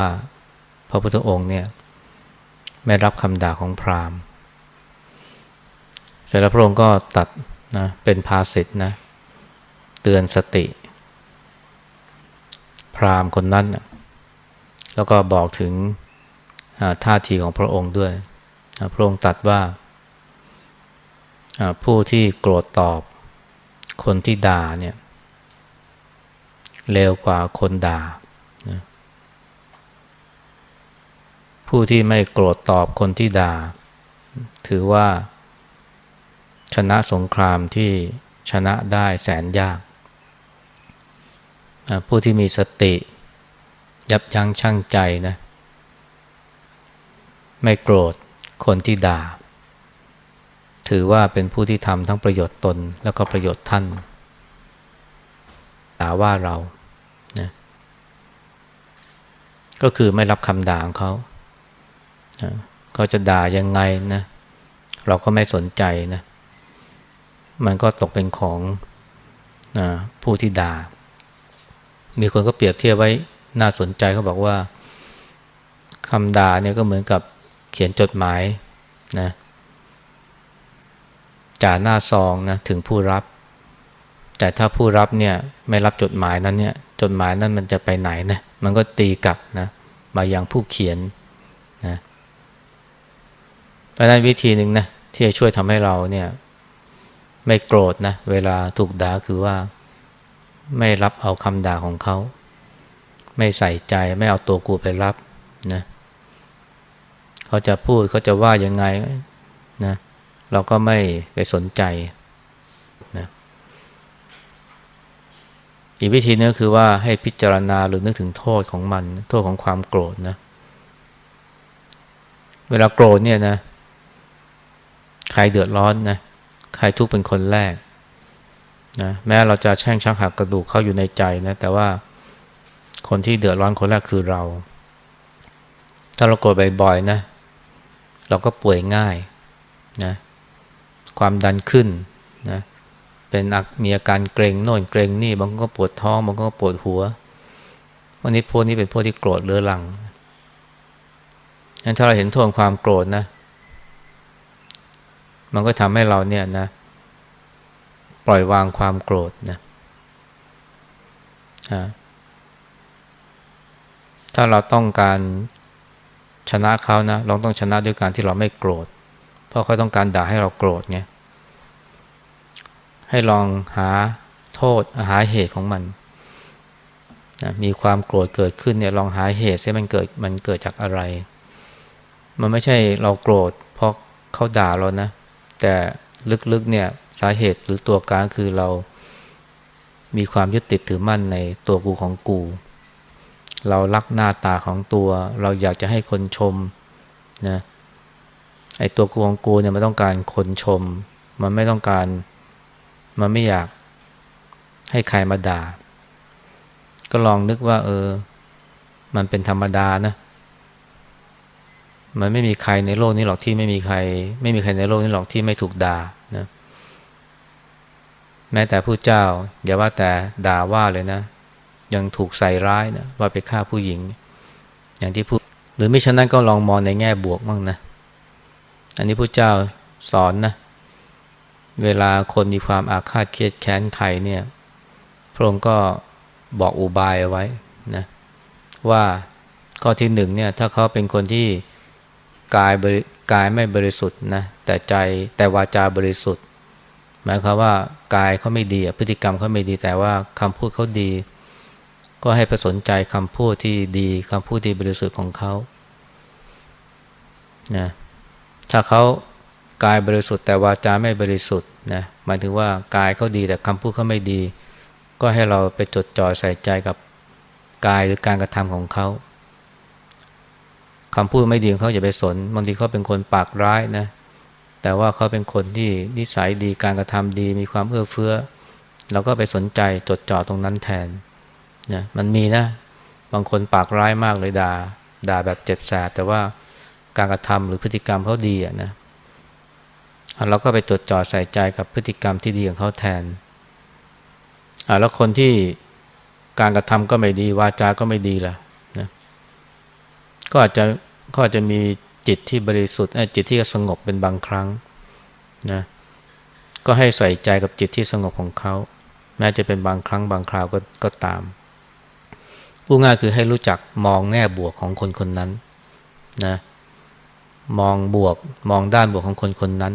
ว่าพระพุทธองค์เนี่ยไม่รับคำด่าของพราหมณ์เสร็จแล้วพระองค์ก็ตัดนะเป็นภาสิทธนะเตือนสติ พราหมณ์คนนั้นนะแล้วก็บอกถึงท่าทีของพระองค์ด้วยพระองค์ตัดว่าผู้ที่โกรธตอบคนที่ด่าเนี่ยเร็วกว่าคนด่านะ ผู้ที่ไม่โกรธตอบคนที่ด่า ถือว่า ชนะสงครามที่ชนะได้แสนยาก ผู้ที่มีสติ ยับยั้งชั่งใจนะไม่โกรธคนที่ด่า ถือว่าเป็นผู้ที่ทำทั้งประโยชน์ตนแล้วก็ประโยชน์ท่านด่าว่าเรานะก็คือไม่รับคำด่าของเขา เขาจะด่ายังไงนะเราก็ไม่สนใจนะมันก็ตกเป็นของอผู้ที่ด่า มีคนก็เปรียบเทียบไว้น่าสนใจเขาบอกว่าคำด่าเนี่ยก็เหมือนกับเขียนจดหมายนะจ่าหน้าซองนะถึงผู้รับ แต่ถ้าผู้รับเนี่ยไม่รับจดหมายนั้นเนี่ยจดหมายนั้นมันจะไปไหนนะมันก็ตีกลับนะมายังผู้เขียนนะเราะนั้นวิธีหนึ่งนะที่จะช่วยทำให้เราเนี่ย ไม่โกรธนะเวลาถูกด่าคือว่าไม่รับเอาคำด่าของเขา ไม่ใส่ใจไม่เอาตัวกูไปรับนะเขาจะพูดเขาจะว่ายังไงนะเราก็ไม่ไปสนใจนะอีกวิธีนึงคือว่าให้พิจารณาหรือนึกถึงโทษของมัน โทษของความโกรธนะ เวลาโกรธเนี่ยนะ ใครเดือดร้อนนะใครทุกข์เป็นคนแรกนะแม้เราจะแช่งชักหักกระดูกเขาอยู่ในใจนะแต่ว่าคนที่เดือดร้อนคนแรกคือเรา ถ้าเราโกรธบ่อยๆนะ เราก็ป่วยง่ายนะความดันขึ้นนะเป็นมีอาการเกรงโน่นเกรงนี่บางก็ปวดท้องบางก็ปวดหัววันนี้พวกนี้เป็นพวกที่โกรธเรื้อรังงั้นถ้าเราเห็นโทษความโกรธนะ มันก็ทำให้เราเนี่ยนะ ปล่อยวางความโกรธนะถ้าเราต้องการชนะเขานะเราต้องชนะด้วยการที่เราไม่โกรธ เพราะเขาต้องการด่าให้เราโกรธไงให้ลองหาโทษหาเหตุของมันนะมีความโกรธเกิดขึ้นเนี่ยลองหาเหตุใช่มันเกิดมันเกิดจากอะไร มันไม่ใช่เราโกรธเพราะเขาด่าเรานะ แต่ลึกๆเนี่ยสาเหตุหรือตัวการคือเรามีความยึดติดถือมั่นในตัวกูของกู เรารักหน้าตาของตัว เราอยากจะให้คนชมนะไอตัวกูของกูเนี่ยมันต้องการคนชม มันไม่ต้องการ มันไม่อยากให้ใครมาด่า ก็ลองนึกว่า เออ มันเป็นธรรมดานะ มันไม่มีใครในโลกนี้หรอกที่ไม่มีใคร ไม่มีใครในโลกนี้หรอกที่ไม่ถูกด่านะแม้แต่ผู้เจ้า อย่าว่าแต่ด่าว่าเลยนะ ยังถูกใส่ร้ายนะว่าไปฆ่าผู้หญิง อย่างที่พูดหรือไม่ฉะนั้นก็ลองมองในแง่บวกบ้างนะ อันนี้ผู้เจ้าสอนนะ เวลาคนมีความอาฆาตเครียดแค้นใครเนี่ยพระองค์ก็บอกอุบายเอาไว้นะว่าข้อที่หนึ่งเนี่ยถ้าเขาเป็นคนที่ กายบริกายไม่บริสุทธิ์นะแต่ใจแต่วาจาบริสุทธิ์ หมายความว่ากายเขาไม่ดีพฤติกรรมเขาไม่ดีแต่ว่าคำพูดเขาดี ก็ให้ไปสนใจคำพูดที่ดีคำพูดที่บริสุทธิ์ของเขานะถ้าเขากายบริสุทธิ์ แต่วาจาไม่บริสุทธิ์นะหมายถึงว่ากายเขาดีแต่คำพูดเขาไม่ดี ก็ให้เราไปจดจ่อใส่ใจกับกายหรือการกระทำของเขา คำพูดไม่ดีของเขาอย่าไปสน บางทีเขาเป็นคนปากร้ายนะ แต่ว่าเขาเป็นคนที่นิสัยดีการกระทำดีมีความเอื้อเฟื้อเราก็ไปสนใจจดจ่อตรงนั้นแทนนะมันมีนะ บางคนปากร้ายมากเลยด่าด่าแบบเจ็บแสบแต่ว่าการกระทำหรือพฤติกรรมเขาดีอะนะเราก็ไปจดจ่อใส่ใจกับพฤติกรรมที่ดีของเขาแทนอ่าแล้วคนที่การกระทำก็ไม่ดีวาจาก็ไม่ดีล่ะ ก็อาจจะก็อาจจะมีจิตที่บริสุทธิ์จิตที่สงบเป็นบางครั้งนะก็ให้ใส่ใจกับจิตที่สงบของเขา แม้จะเป็นบางครั้งบางคราวก็ก็ตามผู้ง่ายคือให้รู้จักมองแง่บวกของคนคนนั้นนะมองบวกมองด้านบวกของคนคนนั้น